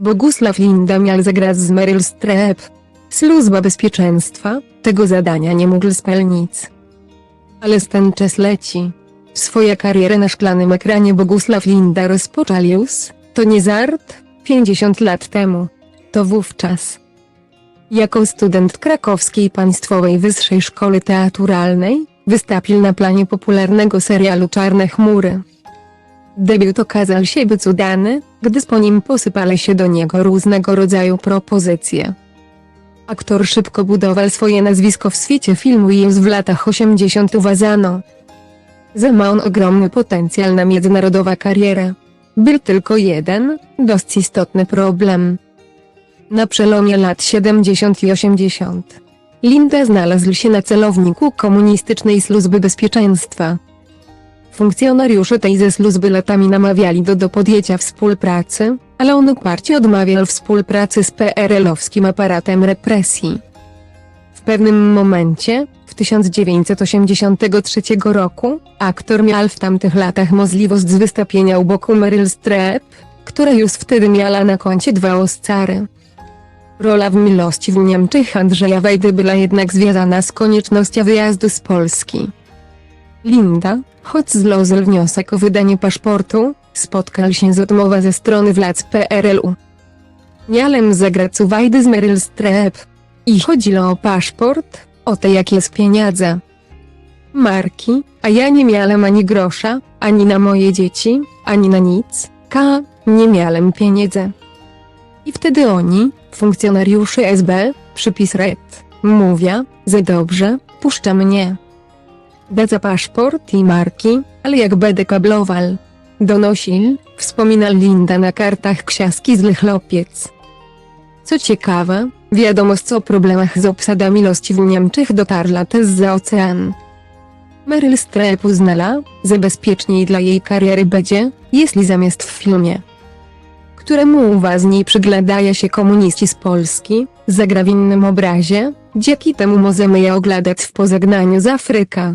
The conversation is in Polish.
Bogusław Linda miał zagrać z Meryl Streep. Służba bezpieczeństwa tego zadania nie mógł spełnić. Ale ten czas leci. Swoją karierę na szklanym ekranie Bogusław Linda rozpoczął już, to nie żart, 50 lat temu. To wówczas. Jako student krakowskiej Państwowej Wyższej Szkoły Teatralnej, wystąpił na planie popularnego serialu Czarne Chmury. Debiut okazał się być udany, gdy po nim posypały się do niego różnego rodzaju propozycje. Aktor szybko budował swoje nazwisko w świecie filmu i już w latach 80 uważano, że ma on ogromny potencjał na międzynarodową karierę. Był tylko jeden, dość istotny problem. Na przelomie lat 70 i 80. Linda znalazł się na celowniku komunistycznej służby bezpieczeństwa. Funkcjonariusze tej ze służby latami namawiali go do podjęcia współpracy, ale on uparcie odmawiał współpracy z PRL-owskim aparatem represji. W pewnym momencie, w 1983 roku, aktor miał w tamtych latach możliwość wystąpienia u boku Meryl Streep, która już wtedy miała na koncie dwa Oscary. Rola w Miłości w Niemczech Andrzeja Wajdy była jednak związana z koniecznością wyjazdu z Polski. Linda, choć złożył wniosek o wydanie paszportu, spotkał się z odmową ze strony władz PRL-u. Miałem zagrać Wajdy z Meryl Streep. I chodziło o paszport, o te jakie z pieniądze. Marki, a ja nie miałem ani grosza, ani na moje dzieci, ani na nic, k, nie miałem pieniędzy. I wtedy oni, funkcjonariusze SB, przypis red, mówią, że dobrze, puszcza mnie. Dadzę paszport i marki, ale jak będę kablował. Donosil, wspomina Linda na kartach ksiaski z Chlopiec. Co ciekawe, wiadomość o problemach z obsadami lości w Niemczech dotarła też za ocean. Meryl Streep uznała, że bezpieczniej dla jej kariery będzie, jeśli zamiast w filmie, któremu uważniej przyglądają się komuniści z Polski, zagra w innym obrazie, dzięki temu możemy je oglądać w pożegnaniu z Afryka.